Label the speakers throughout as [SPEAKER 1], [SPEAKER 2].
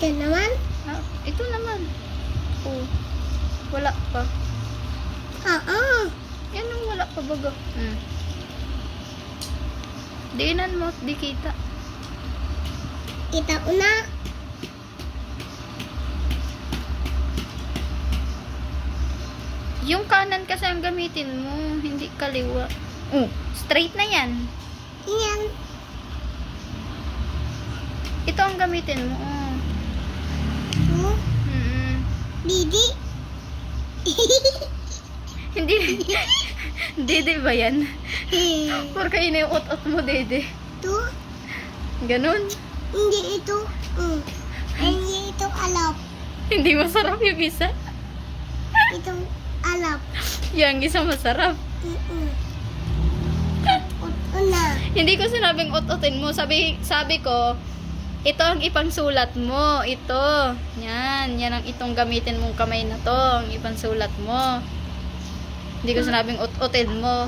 [SPEAKER 1] Ito naman.
[SPEAKER 2] Ah, ito naman. Oh. Wala pa.
[SPEAKER 1] Oo.
[SPEAKER 2] Yan ang wala pa baga. Hmm. Diinan mo, di kita.
[SPEAKER 1] Kita ko na.
[SPEAKER 2] Yung kanan kasi ang gamitin mo, hindi kaliwa. Oh, straight na yan.
[SPEAKER 1] Yan.
[SPEAKER 2] Ito ang gamitin mo. Oh. Mm-mm.
[SPEAKER 1] Didi.
[SPEAKER 2] Hindi. dede ba yan? Por kayo na yung ut-ut mo, dede.
[SPEAKER 1] Ito.
[SPEAKER 2] Ganon.
[SPEAKER 1] Hindi ito. Mm. Hindi ito alap.
[SPEAKER 2] Hindi masarap yung isa.
[SPEAKER 1] Itong alap.
[SPEAKER 2] Yung isa masarap.
[SPEAKER 1] Mm-mm. Una.
[SPEAKER 2] Hindi ko sinabing ut-utin mo. Sabi, sabi ko, ito ang ipangsulat mo. Ito. Yan. Yan ang itong gamitin mong kamay na to. Ang ipangsulat mo. Hindi ko sinabing ut-utin mo.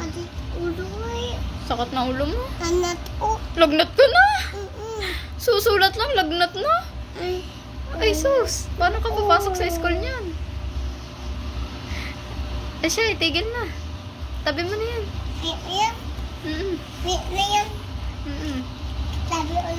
[SPEAKER 1] Ulo ay.
[SPEAKER 2] Sakot na ulo mo.
[SPEAKER 1] Anak ko.
[SPEAKER 2] Lagnat ka na. Susulat lang, lagnat na.
[SPEAKER 1] Ay.
[SPEAKER 2] Ay, sus. Paano ka papasok sa school niyan? Eh siya, tigil na. Tabi mo na yan.
[SPEAKER 1] Ay, ayan.
[SPEAKER 2] Mm-mm.
[SPEAKER 1] May, na yan.
[SPEAKER 2] Mm-mm.
[SPEAKER 1] Ulit.